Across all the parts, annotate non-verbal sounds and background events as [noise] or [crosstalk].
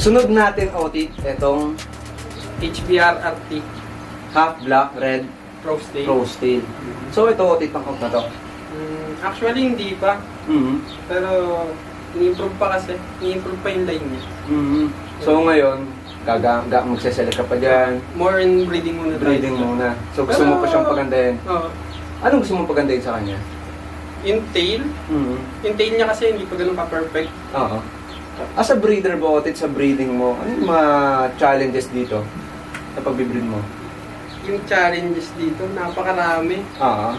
Sunod natin, Otit, itong HBR RT half black, red, Pro Stay. rose tail. So, ito, Otit, pang na to. Mm, actually, hindi pa. Mhm. Pero, ni-improve pa kasi. Ni-improve pa yung line niya. Mhm. So, ngayon, gaga, magseselect ka pa dyan. More in breeding muna tayo. Breeding muna. So, gusto mo pa siyang pagandahin. Oo. Anong gusto mo pagandahin sa kanya? yung tail, Mhm. yung tail niya kasi hindi pa ganun ka-perfect. Oo. As a breeder ba, Otit, sa breeding mo, ano yung mga challenges dito sa pagbibreed mo? Yung challenges dito, napakarami. Oo.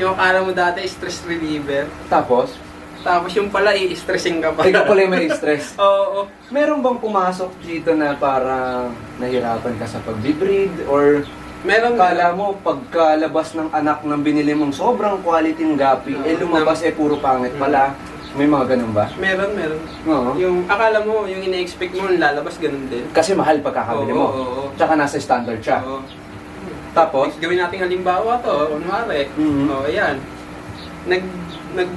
Yung akala mo dati, stress reliever. Tapos, Tapos yung pala, i-stressing ka pa. ikaw pala yung may stress. [laughs] Oo. Meron bang pumasok dito na parang nahirapan ka sa pagbibreed or Meron kala mo pagkalabas ng anak ng binili mong sobrang quality ng gapi, eh lumabas eh puro pangit pala. May mga ganun ba? Meron, meron. Oo. Yung akala mo, yung ina-expect mo, lalabas ganun din. Kasi mahal pagkakabili Oo, mo. oo, oo. Tsaka nasa standard siya. Oo. Tapos, Gawin natin halimbawa to, kunwari. Mhm. Oh, ayan. Nag, nag,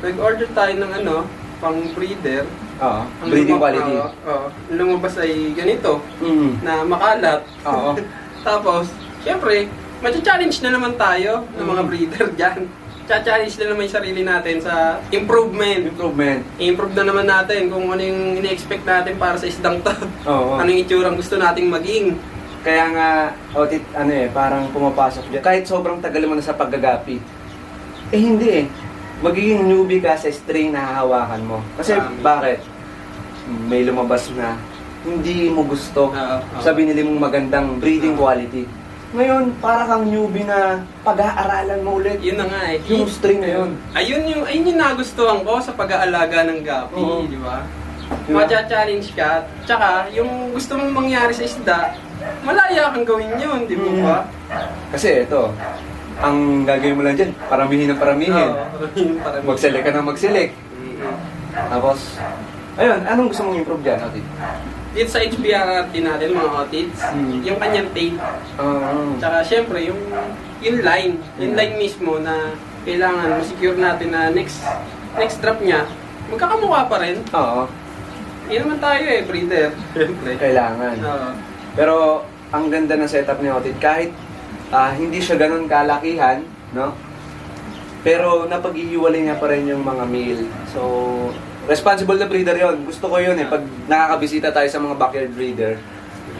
nag-order tayo ng ano, pang breeder. oo, Ang breeding luma- quality. Oo, oo. lumabas ay ganito, Mhm. na makalat. Oo. [laughs] Tapos, syempre, challenge na naman tayo ng mga Mhm. breeder [laughs] dyan. Cha-challenge na naman yung sarili natin sa improvement. Improvement. I-improve na naman natin kung ano yung ine-expect natin para sa isdang to. Oo. Ano yung itsurang gusto nating maging. Kaya nga, Otit, ano eh, parang pumapasok dyan. Kahit sobrang tagal mo na sa paggagapi, eh hindi eh. Magiging newbie ka sa strain na hahawakan mo. Kasi Tama. bakit? May lumabas na hindi mo gusto Oo, oo. sa binili mong magandang breeding quality. Ngayon, para kang newbie na pag-aaralan mo ulit. Yun na nga eh. Yung strain na yun. Ayun yung, ayun yung nagustuhan ko sa pag-aalaga ng gapi, Oo. di ba? Diba? Macha-challenge ka. Tsaka, yung gusto mong mangyari sa isda, malaya kang gawin yun, di mo Mm. ba? Kasi ito, ang gagawin mo lang dyan, paramihin ng paramihin. Oo, Mag-select ka ng mag-select. Mm. Tapos, ayun, anong gusto mong improve dyan, Otit? Dito sa HBR din natin, mga otids, Mm. yung kanyang tail. Ah, Tsaka, syempre, yung, yung line. Yung line mismo na kailangan ma-secure natin na next next drop niya, magkakamukha pa rin. oo, Yun naman tayo eh, breeder. Siyempre. kailangan. Oo. Pero, ang ganda ng setup ni Otit, kahit ah, hindi siya ganun kalakihan, no? Pero napag-iiwalay niya pa rin yung mga male. So, responsible na breeder yon. Gusto ko yun eh, pag nakakabisita tayo sa mga backyard breeder.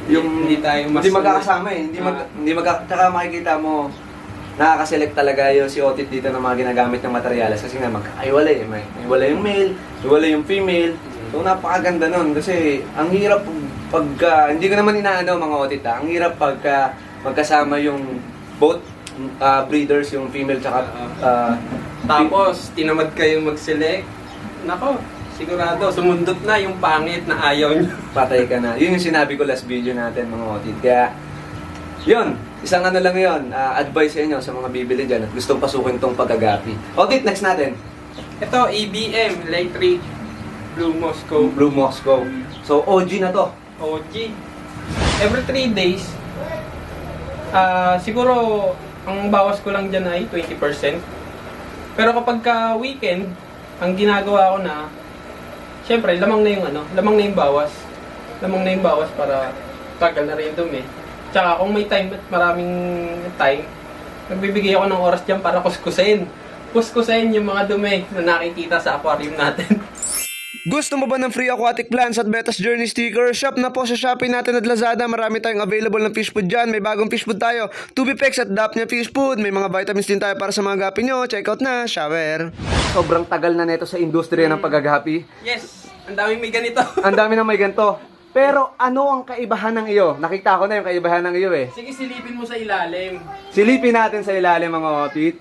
Yung Hindi tayo mas- hindi magkakasama eh. Hindi mag Ah. hindi magka, tsaka makikita mo nakakaselect talaga yung si Otit dito ng mga ginagamit ng materyales kasi nga magkakaiwalay eh. May iwalay yung male, iwalay yung female. So napakaganda nun kasi ang hirap pagka hindi ko naman inaano mga Otit ah. Ang hirap pagka magkasama yung both ah, breeders, yung female tsaka ah, Tapos, tinamad kayo mag-select. Nako, sigurado, sumundot na yung pangit na ayaw nyo. [laughs] patay ka na. Yun yung sinabi ko last video natin mga Otit. Kaya yun, isang ano lang yun, ah, advice sa inyo sa mga bibili dyan at gustong pasukin tong pagagapi. Otit, next natin. Ito, EBM, Electric Blue Moscow Blue Moscow. So, OG na to. OG. Every 3 days, ah siguro, ang bawas ko lang dyan ay 20%. Pero kapag ka weekend, ang ginagawa ko na, syempre, lamang na yung ano, lamang na yung bawas. Lamang na yung bawas para tagal na rin yung dumi. Tsaka kung may time at maraming time, nagbibigay ako ng oras dyan para kuskusin. Kuskusin yung mga dumi na nakikita sa aquarium natin. [laughs] Gusto mo ba ng free aquatic plants at Betas Journey sticker? Shop na po sa Shopee natin at Lazada. Marami tayong available ng fish food dyan. May bagong fish food tayo. Tubipex at Dapnya Fish Food. May mga vitamins din tayo para sa mga gapi nyo. Check out na. Shower. Sobrang tagal na neto sa industriya ng pagagapi. Yes, ang daming may ganito. [laughs] Ang dami na may ganito. Pero ano ang kaibahan ng iyo? Nakita ko na yung kaibahan ng iyo eh. Sige, silipin mo sa ilalim. Silipin natin sa ilalim mga Otit.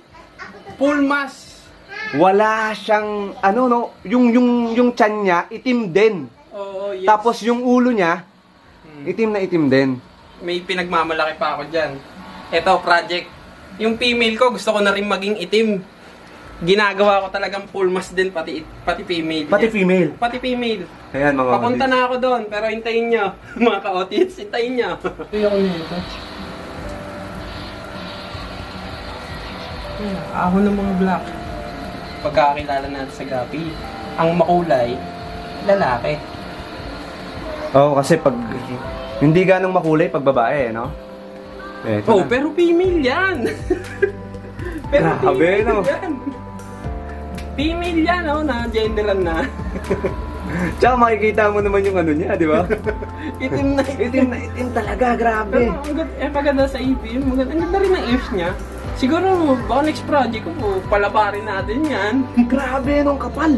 Full mass. Wala siyang, ano no, yung, yung, yung tiyan niya, itim din. Oo, yes. Tapos yung ulo niya, Hmm. itim na itim din. may pinagmamalaki pa ako dyan. Ito, project. Yung female ko, gusto ko na rin maging itim. Ginagawa ko talagang full mass din, pati, pati female. Pati Yes. female. Pati female. Ayan mga Papunta Otit. na ako doon, pero hintayin nyo. [laughs] Mga ka-otits, hintayin nyo. Ito ako nito. Ako ng mga black. Pagkakakilala natin sa gapi, ang makulay, lalaki. Oo, kasi pag hindi ganong makulay pag babae, eh, no? Eh, ito Oh, na. pero female yan. [laughs] pero Grabe, female no? yan. Female yan, oh, na genderan na. [laughs] Tsaka makikita mo naman yung ano niya, di ba? [laughs] Itim na itim na itim talaga, grabe. Pero ang ganda, eh, maganda sa maganda, ang ganda rin ng ears niya. Siguro, baka next project ko palabarin natin yan. [laughs] Grabe, nung kapal.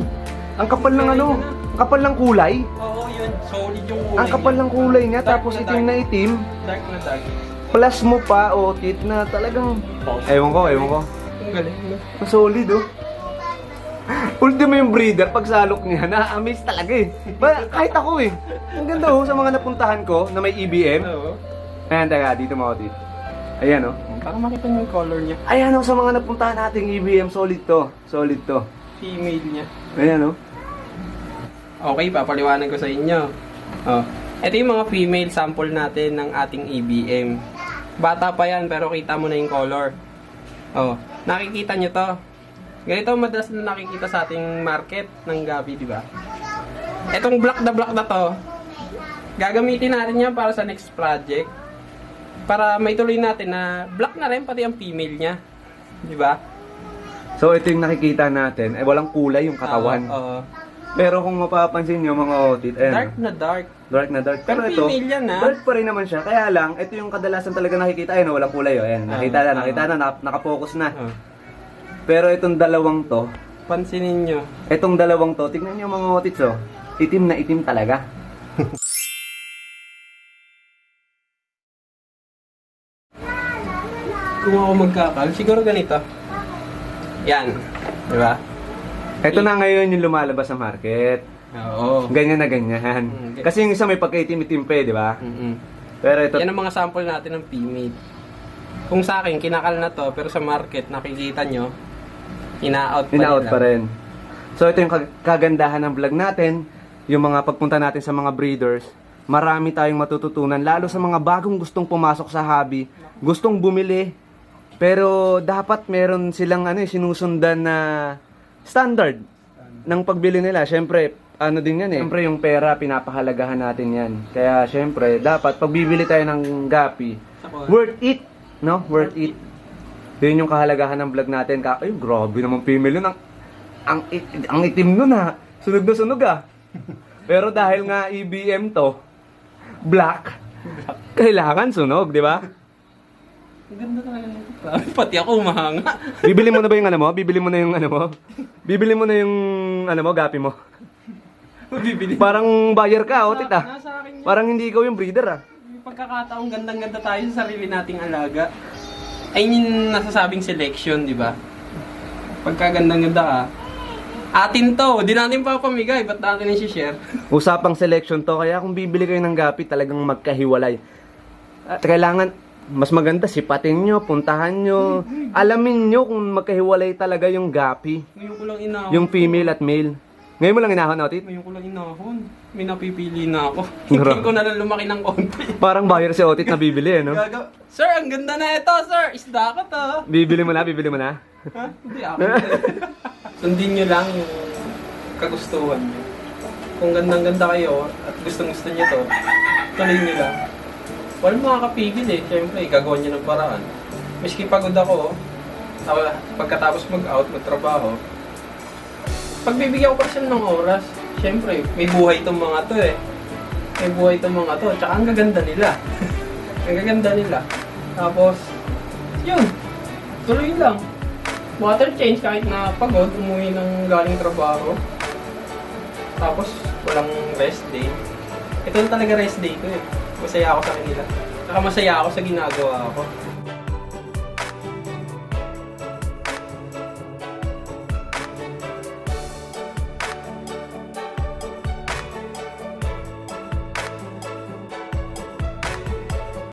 Ang kapal ng ano, ang kapal ng kulay. Oo, yun. Solid yung kulay Ang kapal niya. ng kulay niya, Dark tapos na itim dark. na itim. Dark na dark. Plus mo pa, otit na talagang... Ewan ko, ewan ko. Ang galing, no? Ang solid, oh. [laughs] Ultimo yung breeder, pag salok niya, na-amaze talaga eh. Ba, kahit ako eh. Ang ganda oh, sa mga napuntahan ko na may EBM. Oo. Ayan, teka, dito mo, otit. Ayan oh. Para makita niyo yung color niya. Ayan oh, sa mga napuntahan nating EBM, solid to. Solid to. Female niya. Ayan oh. Okay, papaliwanag ko sa inyo. Oh. Ito yung mga female sample natin ng ating EBM. Bata pa yan, pero kita mo na yung color. Oh, nakikita nyo to. Ganito madalas na nakikita sa ating market ng gabi, di ba? Etong black na black na to, gagamitin natin yan para sa next project. Para maituloy natin na black na rin pati ang female niya. Di ba? So ito yung nakikita natin, eh walang kulay yung katawan. Oo, oo. Pero kung mapapansin nyo mga otit, ayan. dark na dark. Dark na dark. Pero, Pero ito, female yan, ah. dark pa rin naman siya. Kaya lang, ito yung kadalasan talaga nakikita. Ayun, walang kulay. Oh. Ayan, nakita Ah, na, ah. nakita na, nak- nakapokus na. Oh. Pero itong dalawang to, Pansinin nyo. itong dalawang to, tignan nyo mga otits oh. Itim na itim talaga. Kung ako magkakal, siguro ganito. Yan. Di ba? Ito na ngayon yung lumalabas sa market. Oo. Ganyan na ganyan. Mm, Kasi yung isa may pagkaitim-itim pa eh, di ba? Mm-mm. Pero ito, Yan ang mga sample natin ng female. Kung sa akin, kinakal na to, pero sa market, nakikita nyo, ina-out pa in-out nila. pa rin. So ito yung kag- kagandahan ng vlog natin, yung mga pagpunta natin sa mga breeders, marami tayong matututunan, lalo sa mga bagong gustong pumasok sa hobby, gustong bumili, pero dapat meron silang ano, eh, sinusundan na standard ng pagbili nila. Siyempre, ano din yan eh. Siyempre yung pera, pinapahalagahan natin yan. Kaya siyempre, dapat pag bibili tayo ng gapi, worth it, no? Worth it. Yun yung kahalagahan ng vlog natin. Ka Ay, grabe naman female yun. Ang, ang, it- ang itim nun ha. Sunog na sunog ah. [laughs] Pero dahil nga EBM to, black, kailangan sunog, di ba? Ang ganda talaga nito. Grabe, Pati ako umahanga. [laughs] Bibili mo na ba yung ano mo? Bibili mo na yung ano mo? Bibili mo na yung ano mo, gapi mo? Bibili. Parang buyer ka, oh, tita. Nasa akin yun. Parang hindi ikaw yung breeder ah. May pagkakataong gandang-ganda tayo sa sarili nating alaga. Ay yung nasasabing selection, di ba? Pagka gandang-ganda ka, atin to, di natin papamigay, ba't natin i-share? [laughs] Usapang selection to, kaya kung bibili kayo ng gapi, talagang magkahiwalay. At kailangan, mas maganda, sipatin nyo, puntahan nyo, alamin nyo kung magkahiwalay talaga yung gapi, Ngayon ko lang inahon. yung female at male. Ngayon mo lang inahon, Otit? Ngayon ko lang inahon. May napipili na ako. [laughs] Hindi ko na lang lumaki ng konti. [laughs] Parang buyer si Otit na bibili, eh, no? Sir, ang ganda na ito, sir. Isda ko to. Bibili mo na, bibili mo na. Ha? Hindi ako. [laughs] Sundin nyo lang yung kagustuhan nyo. Kung gandang-ganda kayo at gustong-gusto nyo to, tuloy nyo lang. Walang makakapigil eh. Siyempre, gagawa nyo ng paraan. Miski pagod ako, ako, pagkatapos mag-out, magtrabaho, pagbibigyan ko pa sila ng oras, siyempre, may buhay itong mga to eh. May buhay itong mga to. Tsaka ang gaganda nila. [laughs] ang gaganda nila. Tapos, yun. Tuloy lang. Water change kahit na pagod, umuwi ng galing trabaho. Tapos, walang rest day. Ito talaga rest day ko eh. Masaya ako sa kanila. Saka masaya ako sa ginagawa ko.